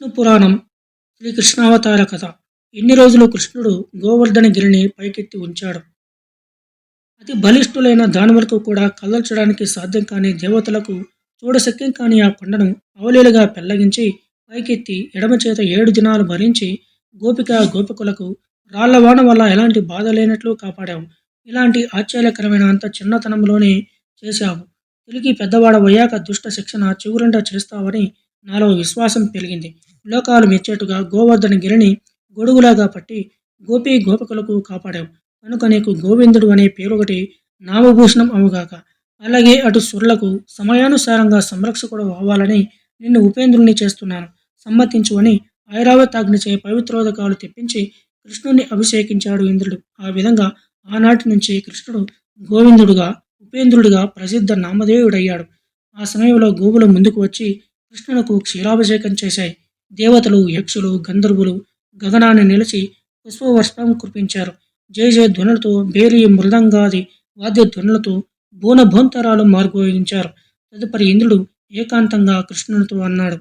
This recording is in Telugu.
విష్ణు పురాణం శ్రీ కృష్ణావతార కథ. ఎన్ని రోజులు కృష్ణుడు గోవర్ధన గిరిని పైకెత్తి ఉంచాడు. అతి బలిష్ఠులైన దానవులకు కూడా కదల్చడానికి సాధ్యం కాని దేవతలకు చూడశక్యం కాని ఆ కొండను అవలీలుగా పెళ్ళగించి పైకెత్తి ఎడమ చేత ఏడు దినాలు భరించి గోపిక గోపికులకు రాళ్ళవాన వల్ల ఎలాంటి బాధ లేనట్లు కాపాడావు. ఇలాంటి ఆశ్చర్యకరమైన అంత చిన్నతనంలోనే చేశావు. తిరిగి పెద్దవాడవయ్యాక దుష్ట శిక్షణ చివరంట చేస్తావని నాలో విశ్వాసం పెరిగింది. లోకాలు మెచ్చేట్టుగా గోవర్ధన గిరిని గొడుగులాగా పట్టి గోపి గోపికలకు కాపాడావు. కనుక నీకు గోవిందుడు అనే పేరొకటి నామభూషణం అవుగాక. అలాగే అటు సురులకు సమయానుసారంగా సంరక్షకుడు అవ్వాలని నిన్ను ఉపేంద్రుని చేస్తున్నాను. సమ్మతించు అని ఐరావతాగ్నిచే పవిత్రోదకాలు తెప్పించి కృష్ణుని అభిషేకించాడు ఇంద్రుడు. ఆ విధంగా ఆనాటి నుంచి కృష్ణుడు గోవిందుడుగా ఉపేంద్రుడిగా ప్రసిద్ధ నామధేయుడయ్యాడు. ఆ సమయంలో గోవులు ముందుకు వచ్చి కృష్ణునకు క్షీరాభిషేకం చేశాయి. దేవతలు యక్షులు గంధర్వులు గగనాన్ని నిలిచి పుష్పవర్షం కురిపించారు. జయ జయ ధ్వనులతో బేలి మృదంగాది వాద్య ధ్వనులతో బోన భోంతరాలు మార్గోయించారు. తదుపరి ఇంద్రుడు ఏకాంతంగా కృష్ణునితో అన్నాడు.